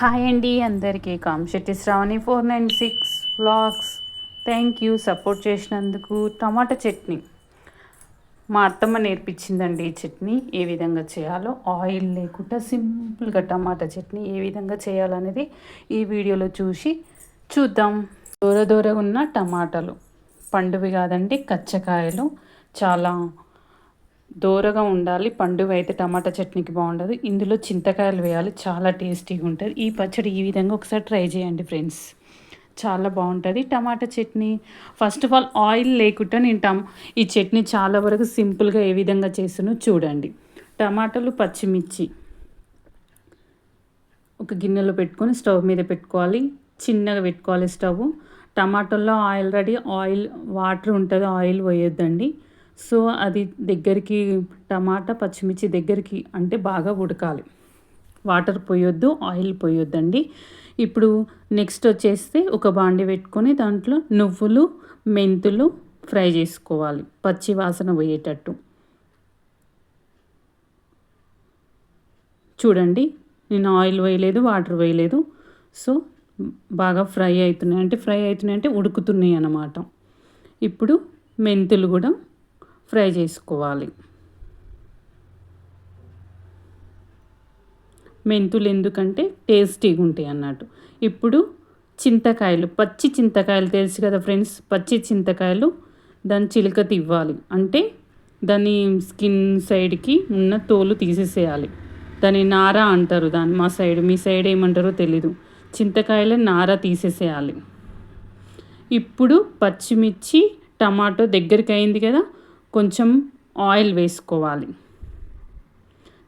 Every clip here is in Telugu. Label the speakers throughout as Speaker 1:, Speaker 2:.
Speaker 1: హాయ్ అండి అందరికీ. Kamashetti Sravani four nine six vlogs. Thank you support చేసినందుకు. టమాటా చట్నీ. మా అత్తమ్మ నేర్పించిందండి ఈ చట్నీ. ఏ విధంగా చేయాలో ఆయిల్ లేకుండా సింపుల్గా టమాటా చట్నీ ఏ విధంగా చేయాలనేది ఈ వీడియోలో చూసి చూద్దాం. దూర దూర ఉన్న టమాటాలు. పండువి కాదండి కచ్చకాయలు. చాలా దోరగా ఉండాలి పండుగ అయితే టమాటా చట్నీకి బాగుండదు. ఇందులో చింతకాయలు వేయాలి చాలా టేస్టీగా ఉంటుంది. ఈ పచ్చడి ఈ విధంగా ఒకసారి ట్రై చేయండి ఫ్రెండ్స్. చాలా బాగుంటుంది. Tomato chutney first of all oil లేకుండా నేను టమ్ ఈ చట్నీ చాలా వరకు సింపుల్గా ఏ విధంగా చేస్తునో చూడండి. టమాటాలు పచ్చిమిర్చి ఒక గిన్నెలో పెట్టుకొని స్టవ్ మీద పెట్టుకోవాలి. చిన్నగా పెట్టుకోవాలి స్టవ్. టమాటాల్లో ఆయిల్ రెడీ ఆయిల్ వాటర్ ఉంటుంది ఆయిల్ పోయొద్దండి. సో అది దగ్గరికి టమాటా పచ్చిమిర్చి దగ్గరికి అంటే బాగా ఉడకాలి. వాటర్ పోయొద్దు ఆయిల్ పోయొద్దండి. ఇప్పుడు నెక్స్ట్ వచ్చేస్తే ఒక బాండి పెట్టుకొని దాంట్లో నువ్వులు మెంతులు ఫ్రై చేసుకోవాలి పచ్చి వాసన పోయేటట్టు. చూడండి నేను ఆయిల్ వేయలేదు వాటర్ వేయలేదు సో బాగా ఫ్రై అవుతున్నాయి. అంటే ఫ్రై అవుతున్నాయి అంటే ఉడుకుతున్నాయి అన్నమాట. ఇప్పుడు మెంతులు కూడా ఫ్రై చేసుకోవాలి. మెంతులు ఎందుకంటే టేస్టీగా ఉంటాయి అన్నట్టు. ఇప్పుడు చింతకాయలు పచ్చి చింతకాయలు తెలుసు కదా ఫ్రెండ్స్? పచ్చి చింతకాయలు దాని చిలుక తివ్వాలి. అంటే దాని స్కిన్ సైడ్కి ఉన్న తోలు తీసేసేయాలి. దాని నార అంటారు దాన్ని మా సైడ్. మీ సైడ్ ఏమంటారో తెలీదు. చింతకాయల నార తీసేసేయాలి. ఇప్పుడు పచ్చిమిర్చి టమాటో దగ్గరికి అయింది కదా కొంచెం ఆయిల్ వేసుకోవాలి.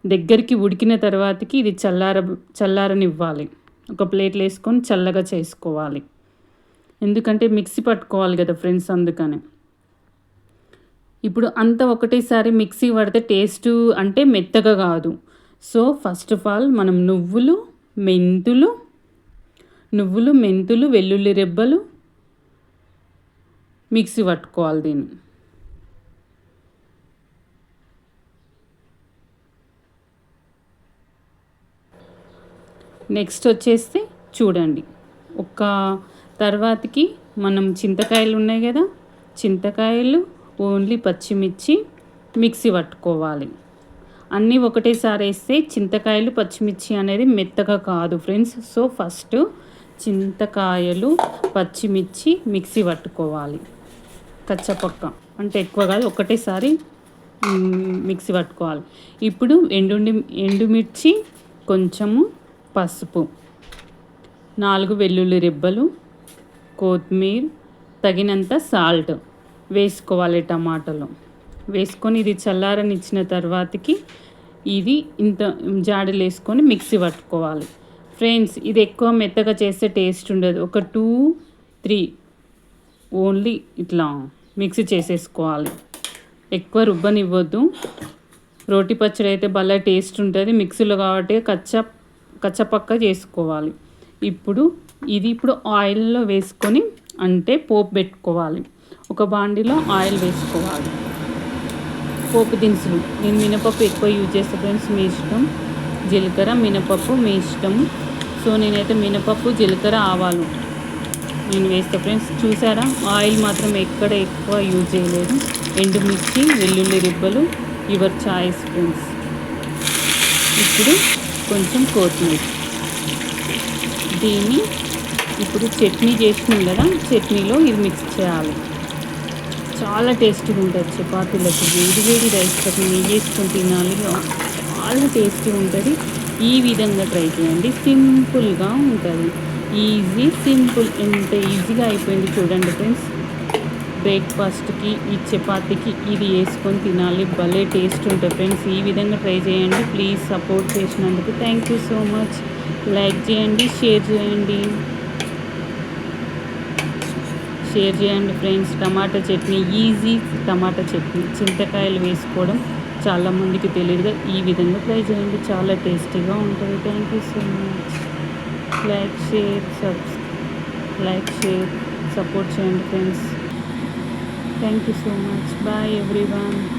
Speaker 1: దగ్గరికి ఉడికిన తర్వాతకి ఇది చల్లార చల్లారనివ్వాలి. ఒక ప్లేట్లో వేసుకొని చల్లగా చేసుకోవాలి. ఎందుకంటే మిక్సీ పట్టుకోవాలి కదా ఫ్రెండ్స్ అందుకని. ఇప్పుడు అంత ఒకటేసారి మిక్సీ పడితే టేస్ట్ అంటే మెత్తగా కాదు. సో ఫస్ట్ ఆఫ్ ఆల్ మనం నువ్వులు మెంతులు నువ్వులు మెంతులు వెల్లుల్లి రెబ్బలు మిక్సీ పట్టుకోవాలి దీన్ని. నెక్స్ట్ వచ్చేస్తే చూడండి. ఒక తర్వాతకి మనం చింతకాయలు ఉన్నాయి కదా చింతకాయలు ఓన్లీ పచ్చిమిర్చి మిక్సీ పట్టుకోవాలి. అన్నీ ఒకటేసారి వేస్తే చింతకాయలు పచ్చిమిర్చి అనేది మెత్తగా కాదు ఫ్రెండ్స్. సో ఫస్ట్ చింతకాయలు పచ్చిమిర్చి మిక్సీ పట్టుకోవాలి. కచ్చపక్క అంటే ఎక్కువ కాదు ఒకటేసారి మిక్సీ పట్టుకోవాలి. ఇప్పుడు ఎండుండి ఎండుమిర్చి కొంచెము పసుపు నాలుగు వెల్లుల్లి రిబ్బలు కొత్తిమీర తగినంత సాల్ట్ వేసుకోవాలి టమాటాలు. వేసుకొని ఇది చల్లారనిచ్చిన తర్వాతకి ఇది ఇంత జాడీలు వేసుకొని మిక్సీ పట్టుకోవాలి. ఫ్రెండ్స్ ఇది ఎక్కువ మెత్తగా చేస్తే టేస్ట్ ఉండదు. ఒక టూ త్రీ ఓన్లీ ఇట్లా మిక్సీ చేసేసుకోవాలి. ఎక్కువ రుబ్బనివ్వద్దు. రోటి పచ్చడి అయితే భలే టేస్ట్ ఉంటుంది. మిక్సీలో కాబట్టి కచ్చా కచ్చపక్క చేసుకోవాలి. ఇప్పుడు ఇది ఇప్పుడు ఆయిల్లో వేసుకొని అంటే పోపు పెట్టుకోవాలి. ఒక బాండిలో ఆయిల్ వేసుకోవాలి. పోపు దినుసులు. నేను మినపప్పు ఎక్కువ యూజ్ చేస్తే ఫ్రెండ్స్ మీ ఇష్టం. జీలకర్ర మినపప్పు మీ ఇష్టం. సో నేనైతే మినపప్పు జీలకర్ర ఆవాలు నేను వేస్తే ఫ్రెండ్స్. చూసారా? ఆయిల్ మాత్రం ఎక్కడ ఎక్కువ యూజ్ చేయలేదు. ఎండుమిర్చి వెల్లుల్లి రిబ్బలు యువర్ చాయిస్ ఫ్రెండ్స్. ఇప్పుడు కొంచెం కొత్తిమీర. దీన్ని ఇప్పుడు చట్నీ చేసినాం కదా చట్నీలో ఇది మిక్స్ చేయాలి. చాలా టేస్టీగా ఉంటుంది చపాతీలకు. వేడి వేడి రైస్ చట్నీ నెయ్యి వేసుకొని తినాలి. చాలా టేస్టీగా ఉంటుంది. ఈ విధంగా ట్రై చేయండి. సింపుల్గా ఉంటుంది. ఈజీ సింపుల్ ఎంత ఈజీగా అయిపోయింది చూడండి ఫ్రెండ్స్ బ్రేక్ఫాస్ట్కి ఈ చపాతీకి ఇది వేసుకొని తినాలి. భలే టేస్ట్ ఉంటుంది ఫ్రెండ్స్. ఈ విధంగా ట్రై చేయండి. ప్లీజ్ సపోర్ట్ చేసినందుకు thank you so much. Like చేయండి షేర్ చేయండి. షేర్ చేయండి friends. Tomato chutney easy tomato chutney. చింతకాయలు వేసుకోవడం చాలామందికి తెలియదుగా. ఈ విధంగా ట్రై చేయండి. చాలా టేస్టీగా ఉంటుంది. Thank you so much. Like share subs like share support చేయండి friends. Thank you so much. Bye everyone.